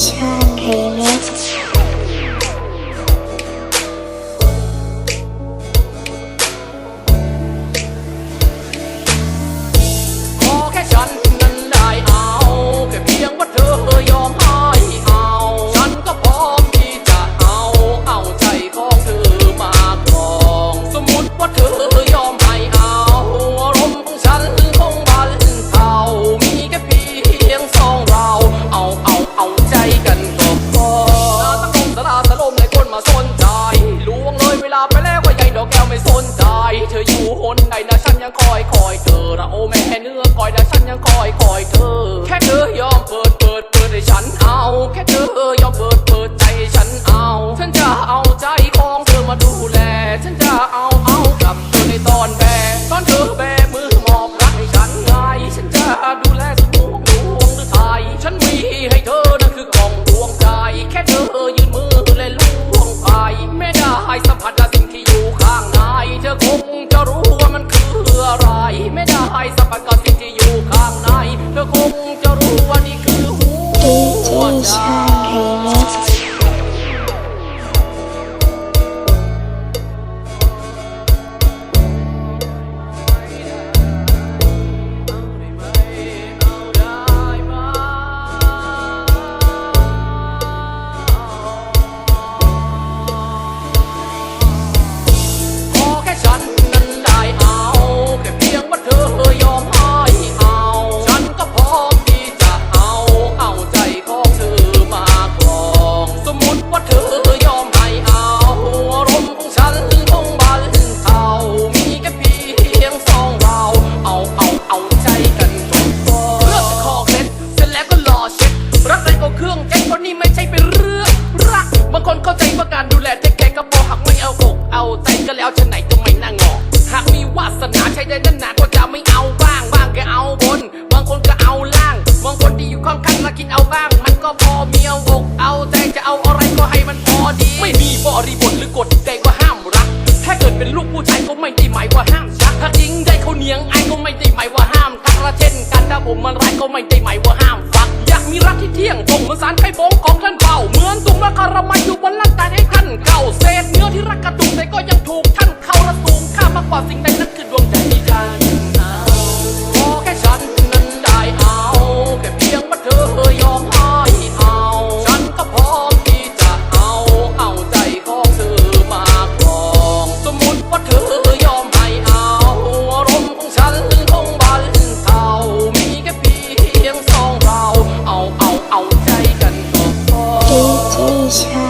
Sunshine Remix ดอกแก้วไม่สนใจ เธออยู่หนใดนะฉันยังคอยคอยเธอนะโอแม่เนื้อคอยนะฉันยังคอยคอยเธอ แค่เธอยอมเปิดเปิดเปิดให้ฉันเอา แค่เธอยอมเปิดเปิดใจให้ฉันเอา ฉันจะเอาใจของเธอมาดูแลฉัน ไม่ได้สัมผัสกับสิ่งที่อยู่ข้างในเธอคงจะรู้ว่านี่คือหัวใจางคนเข้าใจว่าการดูแลเทคแคร์ก็พอหากไม่เอาอกเอาใจก็แล้วจะไหนจะไม่น่างอหากมีวาสนาใช้ได้นานหนาก็จะไม่เอาบ้างบ้างก็เอาบน บางคนก็เอาล่างบางคนที่อยู่ข้างๆมาคิดเอาบ้าง มันก็พอมีเอาอกเอาแต่จะเอาอะไรก็ให้มันพอดี ไม่มีบริบทหรือกฎใดก็ห้ามรัก ถ้าเกิดเป็นลูกผู้ชายก็ไม่ได้หมายว่าห้ามชักถ้าจริงได้เขาเนียงไอายก็ไม่ได้หมายว่าห้ามทักละเช่นกันถ้าผมมันร้ายก็ไม่ได้หมายว่าห้ามฟักอยากมีรักที่เที่ยงตรงเหมือนสารไข่บงของท่านเป่าเหมือนตุงและคารมาย เก่าเศษเนื้อที่รักกระตุกแต่ก็ยังถูกท่านเขาระสูงค่ามากกว่าสิ่งใดนั่นคือดวงใจที่ท่านเอาขอแค่ฉันนั้นได้เอาแค่เพียงว่าเธอยอมให้เอา ฉันก็พร้อมที่จะเอาเอาใจของเธอมาครองสมมติว่าเธอยอมให้เอาอารมณ์ของฉันคงบรรเทามีแค่เพียงสองเรา เอาเอาเอาใจกันก็พอ DJ Shan